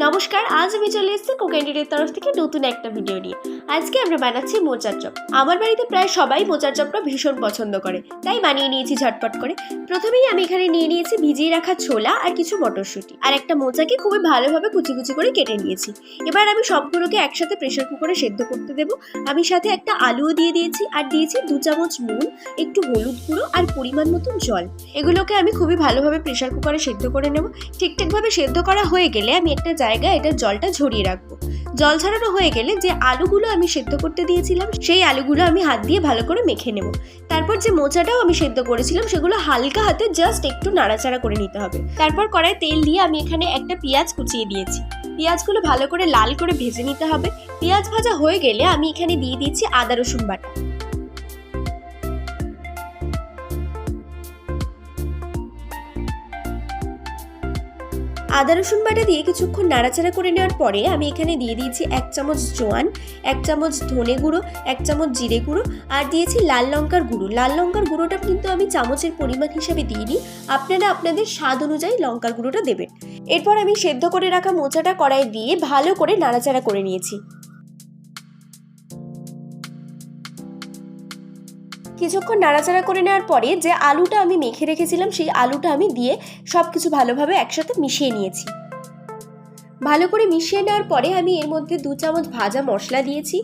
নমস্কার, আজ আমি চলে এসেছি কোকেন্ডিডের তরফ থেকে নতুন একটা ভিডিও নিয়ে। আজকে আমরা বানাচ্ছি মোচার চপ। আমার বাড়িতে প্রায় সবাই মোচার চপটা ভীষণ পছন্দ করে, তাই বানিয়ে নিয়েছি ঝটপট করে। প্রথমেই আমি এখানে নিয়ে নিয়েছি ভিজিয়ে রাখা ছোলা আর কিছু মটরশুঁটি। আর একটা মোচাকে খুবই ভালোভাবে কুচি কুচি করে কেটে নিয়েছি। এবার আমি সবগুলোকে একসাথে প্রেশার কুকারে সেদ্ধ করতে দেবো। আমি সাথে একটা আলুও দিয়ে দিয়েছি আর দিয়েছি দু চামচ নুন, একটু হলুদ গুঁড়ো আর পরিমাণ মতন জল। এগুলোকে আমি খুবই ভালোভাবে প্রেশার কুকারে সেদ্ধ করে নেব। ঠিকঠাকভাবে সেদ্ধ করা হয়ে গেলে আমি একটা জায়গায় এটা জলটা ঝরিয়ে রাখব। জল ছাড়ানো হয়ে গেলে যে আলুগুলো আমি সেদ্ধ করতে দিয়েছিলাম, সেই আলুগুলো আমি হাত দিয়ে ভালো করে মেখে নেব। তারপর যে মোচাটাও আমি সেদ্ধ করেছিলাম, সেগুলো হালকা হাতে জাস্ট একটু নাড়াচাড়া করে নিতে হবে। তারপর কড়াই তেল দিয়ে আমি এখানে একটা পেঁয়াজ কুচিয়ে দিয়েছি। পেঁয়াজগুলো ভালো করে লাল করে ভেজে নিতে হবে। পেঁয়াজ ভাজা হয়ে গেলে আমি এখানে দিয়ে দিয়েছি আদা রসুন বাটা। আদা রসুন বাটা দিয়ে কিছুক্ষণ নাড়াচাড়া করে নেওয়ার পরে আমি এখানে দিয়ে দিয়েছি এক চামচ জোয়ান, এক চামচ ধনে গুঁড়ো, এক চামচ জিরে গুঁড়ো আর দিয়েছি লাল লঙ্কার গুঁড়ো। লাল লঙ্কার গুঁড়োটা কিন্তু আমি চামচের পরিমাণ হিসাবে দিইনি। আপনারা আপনাদের স্বাদ অনুযায়ী লঙ্কার গুঁড়োটা দেবেন। এরপর আমি সেদ্ধ করে রাখা মোচাটা কড়াই দিয়ে ভালো করে নাড়াচাড়া করে নিয়েছি। কিছুক্ষণ নাড়াচাড়া করে নেওয়ার পরে যে আলুটা আমি মেখে রেখেছিলাম, সেই আলুটা আমি দিয়ে সব কিছু ভালোভাবে একসাথে মিশিয়ে নিয়েছি। ভালো করে মিশিয়ে নেওয়ার পরে আমি এর মধ্যে দু চামচ ভাজা মশলা দিয়েছি,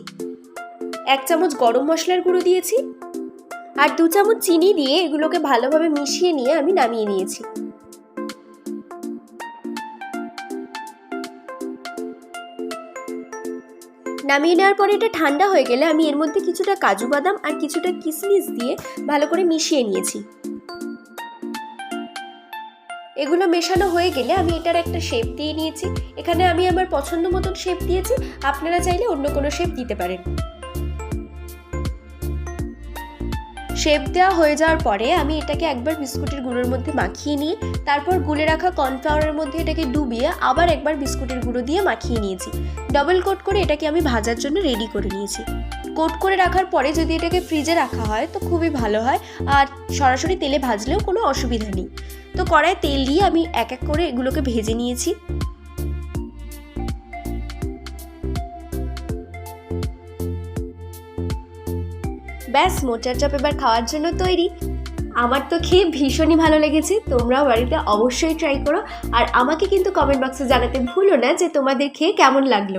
এক চামচ গরম মশলার গুঁড়ো দিয়েছি, আর দু চামচ চিনি দিয়ে এগুলোকে ভালোভাবে মিশিয়ে নিয়ে আমি নামিয়ে নিয়েছি। নামিয়ে নেওয়ার পরে এটা ঠান্ডা হয়ে গেলে আমি এর মধ্যে কিছুটা কাজু বাদাম আর কিছুটা কিসমিস দিয়ে ভালো করে মিশিয়ে নিয়েছি। এগুলো মেশানো হয়ে গেলে আমি এটার একটা শেপ দিয়ে নিয়েছি। এখানে আমি আমার পছন্দ মতন শেপ দিয়েছি। আপনারা চাইলে অন্য কোনো শেপ দিতে পারেন। শেপ দেওয়া হয়ে যাওয়ার পরে আমি এটাকে একবার বিস্কুটের গুঁড়োর মধ্যে মাখিয়ে নিই। তারপর গুলে রাখা কর্নফ্লাওয়ারের মধ্যে এটাকে ডুবিয়ে আবার একবার বিস্কুটের গুঁড়ো দিয়ে মাখিয়ে নিয়েছি। ডবল কোট করে এটাকে আমি ভাজার জন্য রেডি করে নিয়েছি। কোট করে রাখার পরে যদি এটাকে ফ্রিজে রাখা হয় তো খুবই ভালো হয়। আর সরাসরি তেলে ভাজলেও কোনো অসুবিধা নেই। তো কড়ায় তেল দিয়ে আমি এক এক করে এগুলোকে ভেজে নিয়েছি। ব্যাস, মোচার চপ এবার খাওয়ার জন্য তৈরি। আমার তো খেয়ে ভীষণই ভালো লেগেছে, তোমরাও বাড়িতে অবশ্যই ট্রাই করো। আর আমাকে কিন্তু কমেন্ট বক্সে জানাতে ভুলো না যে তোমাদের খেয়ে কেমন লাগল।